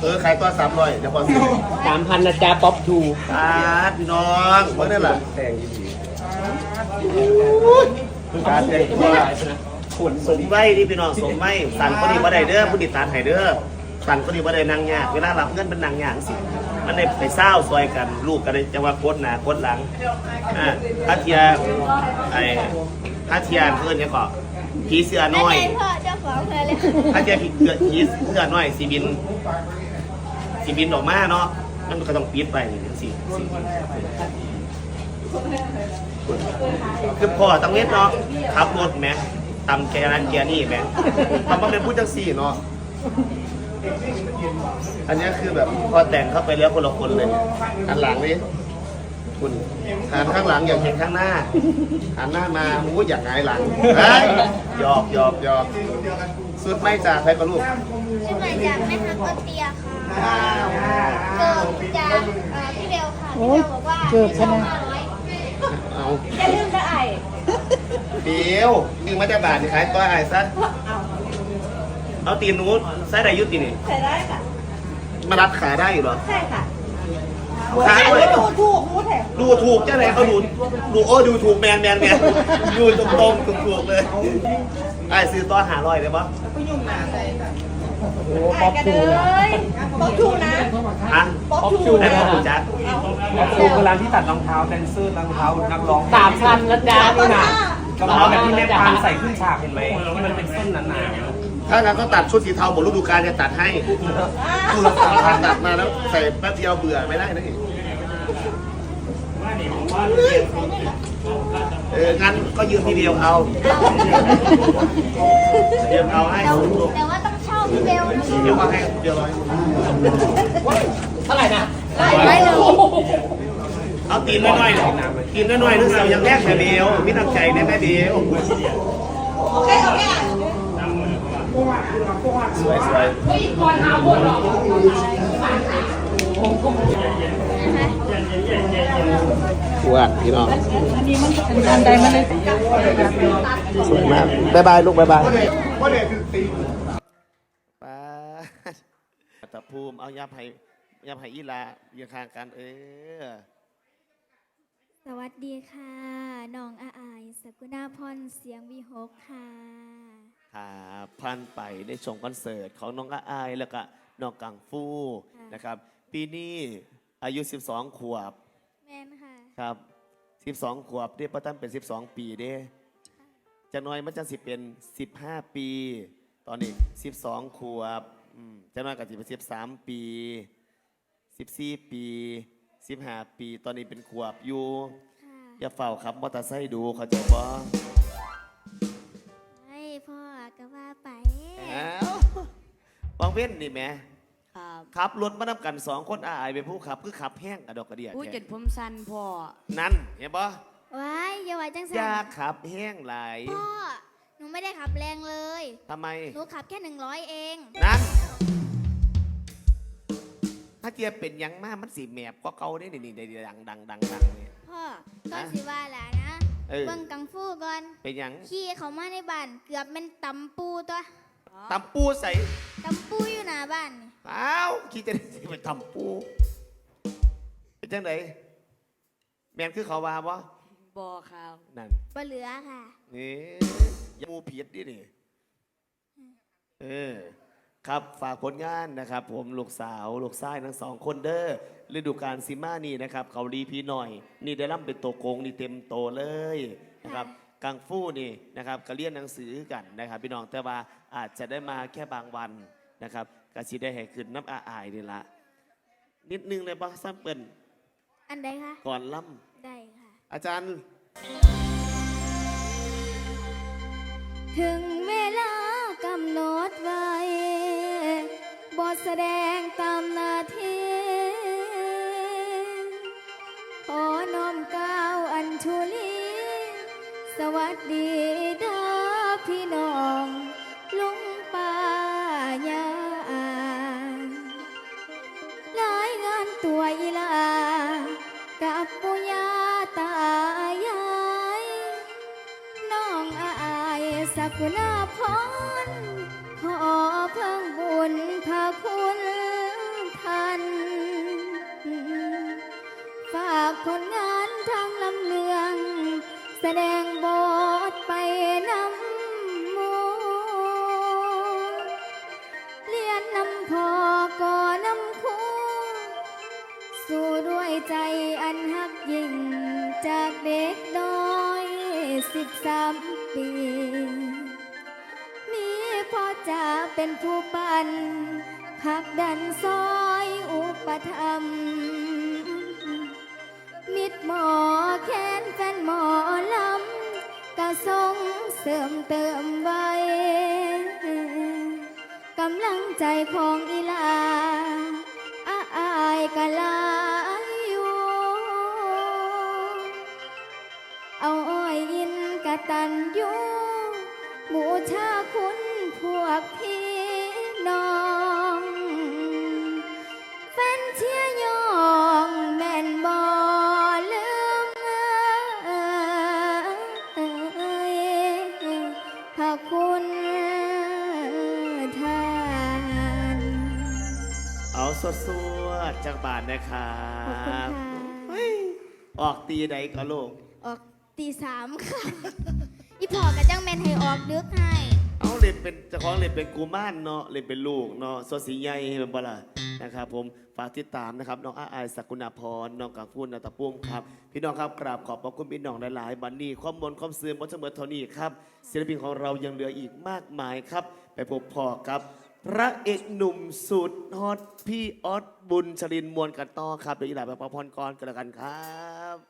เออขายตัวสามร้อยจะพอซื้อสามพันนะจ๊ะป๊อปทูตาดพี่น้องเมื่อนั่นแหละแต่งยี่ดีการแต่งตัวสมไว้ที่พี่น้องสมไว้สั่นก็ดีบ่ได้เด้อผู้ติดตามให้เด้อสั่นก็ดีบ่ได้นางยากเวลารับเงินเป็นนางยากสิมันได้ไปเศร้าซอยกันลูกกันเลยจะว่าโคตรหนาโคตรหลังอ่าถ้าเทียไอ้ถ้าเทียเพื่อนเนี่ยก็ผีเสือน้อยพ่อเจ้าของเลยเลยถ้าเทียผีเสือผีเสือน้อยสีบิน สีบินออกมาเนาะมันก็ต้องปิดไปนี่สิสิคือพ่อต้องเน็ตเนาะขับรถแหมตำแกนั้นแกนี่แหมทำมาเป็นผู้จังสี่เนาะอันนี้คือแบบพอแต่งเข้าไปแล้วคนละคนเลยหันหลังนี่คุณหันข้างหลังอยากเห็นข้างหน้าหันหน้ามาโอ้อยากหงายหลังเฮ้ยหยอกหยอกหยอกสุดไม่จากใครก็ลูกชื่อหมายจากแม่ทัพต้นเตียค่ะ เกิดจากเอ่อพี่เบลค่ะพี่เบลบอกว่าให้ช่องห้าร้อยเอาอย่าลืมนะไอ้เดียวยิงมาจากบาทนี่ขายก้อยไอ้ซะเอาตีนนู้นใส่ได้ยุตินี่ใส่ได้ค่ะ มารัดขาได้อยู่เหรอใช่ค่ะขาด้วยดูถูกมูแถมดูถูกจ้าไหนเขาดูดูโอ้ดูถูกแมนแมนแมนดูตรงตรงถูกถูกเลยไอ้ซื้อต้อนหาลอยได้ปะโอ้ป๊ อปกันทูเลนะยป๊อปทูนะฮะป๊อปทูให้พ่อคุณจัดป๊อปทูคือร้านที่ตัดรองเท้าแดนเซอร์รองเท้านักร้องสามพันนะจ๊ะนี่นะรองเท้าแบบที่แม่ปานใส่ขึ้นฉากเห็นไหมที่มันเป็นเส้นหนาถ้างั้นก็ตัดชุดสีเทาหมดฤดูกาลจะตัดให้ดูราคาพันตัดมาแล้วใส่แป๊บเดียวเบื่อไม่ได้นะอีกเออ งั้นก็ยืมพี่เดียวเอายืมเอาให้แต่แต่ว่าต้องเช่า พี่เบลเดี๋ยวมาให้เดียวร้อยเท่าไหร่นะไม่เลยเอาตีนน้อยๆตีนน้อยๆนึกเสียวยังแรกแต่เบลมีน้ำใจได้ไหมเบลโอเคโอเคสวยสวยนะคะสวยพี่น้องอันใดมันเลยสวยมากบายบายลูกบายบายป้า ตะภูมิ เอายาไผ่ยาไผ่อีลาเรียงข้างกัน เออ สวัสดีค่ะน้องอาอายสกุณาพรเสียงวีหกค่ะครับพันไปได้ชมคอนเสิร์ตของน้องอาอายแล้วก็น้องกังฟูค่ะนะครับ ปีนี้อายุ 12 ขวบแมนค่ะ ครับ 12 ขวบเด้ป้าตั้มเป็น 12 ปีเด้จะน้อยมันจะสิเป็น 15 ปี ตอนนี้ 12 ขวบ อืมจะน้อยกับสิเป็น13ปี14ปี15ปี ตอนนี้เป็นขวบอยู่ ค่ะอย่าเฝ้าครับมอเตอร์ไซค์ดูเขาใจะบ่ให้พ่อก็ว่าไปอ้าวบางเว้นนี่แหม่ครับขับรถมานำกันสองคนอาอายเป็นผู้ขับ คือขับแห้งกระดอกกระเดียผู้แท้เจ็ดผมสั้นพ่อนั่นเห็นปะว้ายอย่าว่าจังสัอย่านขับแห้งหลายพ่อ หนูไม่ได้ขับแรงเลย ทำไม หนูขับแค่หนึ่งร้อยเอง นั่นถ้าเทียบเป็นหยังมากมันสีแมบก็เก่าได้นี่นี่ได้ดังดังดังดังเนี่ย พ่อก็สิว่าแหละนะ เออ เบิ่งกังฟูก่อน เป็นหยังขี่เขามาในบ้าน เกือบเป็นตำปูตัวตำปูใส่ตำปูอยู่หน้าบ้านนี่อ้าวคิดจะได้สิไปตำปูเป็นจังไดแมนคือเขาว่าบ่ บอครับ นั่นบ่เหลือค่ะ นี่ยามูผิดดินี่เออครับฝากผลงานนะครับ ผมลูกสาวลูกชายทั้งสองคนเด้อฤดูกาลซิมานี่นะครับ เขารีพีหน่อย นี่ได้ร่ำเป็นโตโกงนี่เต็มโตเลยนะครับกังฟูนี่นะครับก็เรียนหนังสือกันนะครับ พี่น้องแต่ว่าอาจจะได้มาแค่บางวันนะครับกสิได้ให้ขึ้นน้ำอาอายนี่ละนิดนึงเลยป่ะซ้ำเปิลอันใดคะก่อนล่ได้ค่ะำ อาจารย์ ถึงเวลากำหนดไว้บทแสดงตามนาทีขอน้อมก้าวอัญชุลี สวัสดี สักคุณาพรขอเพิ่งบุญพระคุณท่านฝากคนงานทางลำเนือง แสดงบทไปนำมูเรียนนำพอก่อนำคูสู้ด้วยใจอันหักยิ่งจากเด็กน้อยสิบสาม ปีมีพ่อจะเป็นผู้ปันผลักดันซอยอุปธรรม มิดหมอแค้นแฟนหมอลำก็ส่งเสริมเติมไว้กำลังใจของอีลา เอาสดสวดๆจากบาทนะครัขอบคุณบค่ะออกตีใดก็ลูก ออกตีสามค่ะ อีพอกับจังแมนให้ออกดึกให้เอาเล่นเป็นเจ้าของเล่นเป็นกูม่านเนาะเล่นเป็นลูกเนาะสวสีใหญ่เป็นบ่ล่ะนะครับผมฝากติดตามนะครับน้องอาอายสกุณาพรน้องกังฟูนาตะปุ้มครับ พี่น้องครับกราบขอบพระคุณพี่น้องหลายๆบันนี้ข้อมนความซื่อมดเสมอเท่านี้ครับศิลปินของเรายังเหลืออีกมากมายครับ ไปพบพอกับ พระเอกหนุ่มสุดฮอตพี่ออสบุญชลินมวลกันต่อครับเดี๋ยวอีหลาไปประพรกรกันแล้วกันครับ